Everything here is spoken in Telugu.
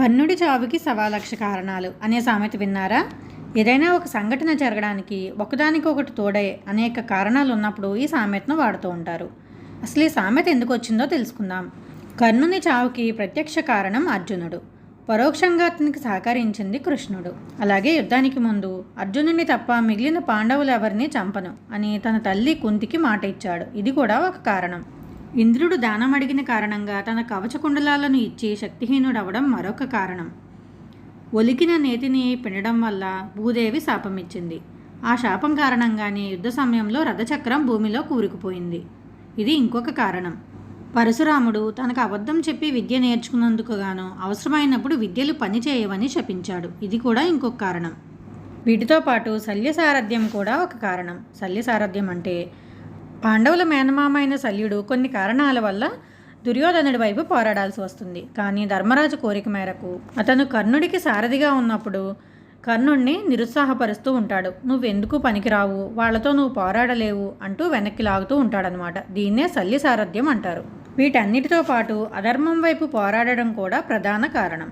కర్ణుడి చావుకి సవాలక్ష కారణాలు. అనే సామెత విన్నారా? ఏదైనా ఒక సంఘటన జరగడానికి ఒకదానికొకటి తోడే అనేక కారణాలు ఉన్నప్పుడు ఈ సామెతను వాడుతూ ఉంటారు. అసలు ఈ సామెత ఎందుకు వచ్చిందో తెలుసుకుందాం. కర్ణుని చావుకి ప్రత్యక్ష కారణం అర్జునుడు. పరోక్షంగా అతనికి సహకరించింది కృష్ణుడు. అలాగే యుద్ధానికి ముందు అర్జునుడిని తప్ప మిగిలిన పాండవులు ఎవరిని చంపను అని తన తల్లి కుంతికి మాట ఇచ్చాడు. ఇది కూడా ఒక కారణం. ఇంద్రుడు దానం అడిగిన కారణంగా తన కవచకుండలాలను ఇచ్చి శక్తిహీనుడవడం మరొక కారణం. ఒలికిన నేతిని పిండడం వల్ల భూదేవి శాపమిచ్చింది. ఆ శాపం కారణంగానే యుద్ధ సమయంలో రథచక్రం భూమిలో కూరుకుపోయింది. ఇది ఇంకొక కారణం. పరశురాముడు తనకు అబద్ధం చెప్పి విద్య నేర్చుకున్నందుకు గాను అవసరమైనప్పుడు విద్యలు పనిచేయవని శపించాడు. ఇది కూడా ఇంకొక కారణం. వీటితో పాటు శల్యసారథ్యం కూడా ఒక కారణం. శల్యసారథ్యం అంటే పాండవుల మేనమామ అయిన శల్యుడు కొన్ని కారణాల వల్ల దుర్యోధనుడి వైపు పోరాడాల్సి వస్తుంది. కానీ ధర్మరాజు కోరిక మేరకు అతను కర్ణుడికి సారథిగా ఉన్నప్పుడు కర్ణుడిని నిరుత్సాహపరుస్తూ ఉంటాడు. నువ్వెందుకు పనికిరావు? వాళ్ళతో నువ్వు పోరాడలేవు అంటూ వెనక్కి లాగుతూ ఉంటాడనమాట దీన్నే శల్య సారథ్యం అంటారు. వీటన్నిటితో పాటు అధర్మం వైపు పోరాడడం కూడా ప్రధాన కారణం.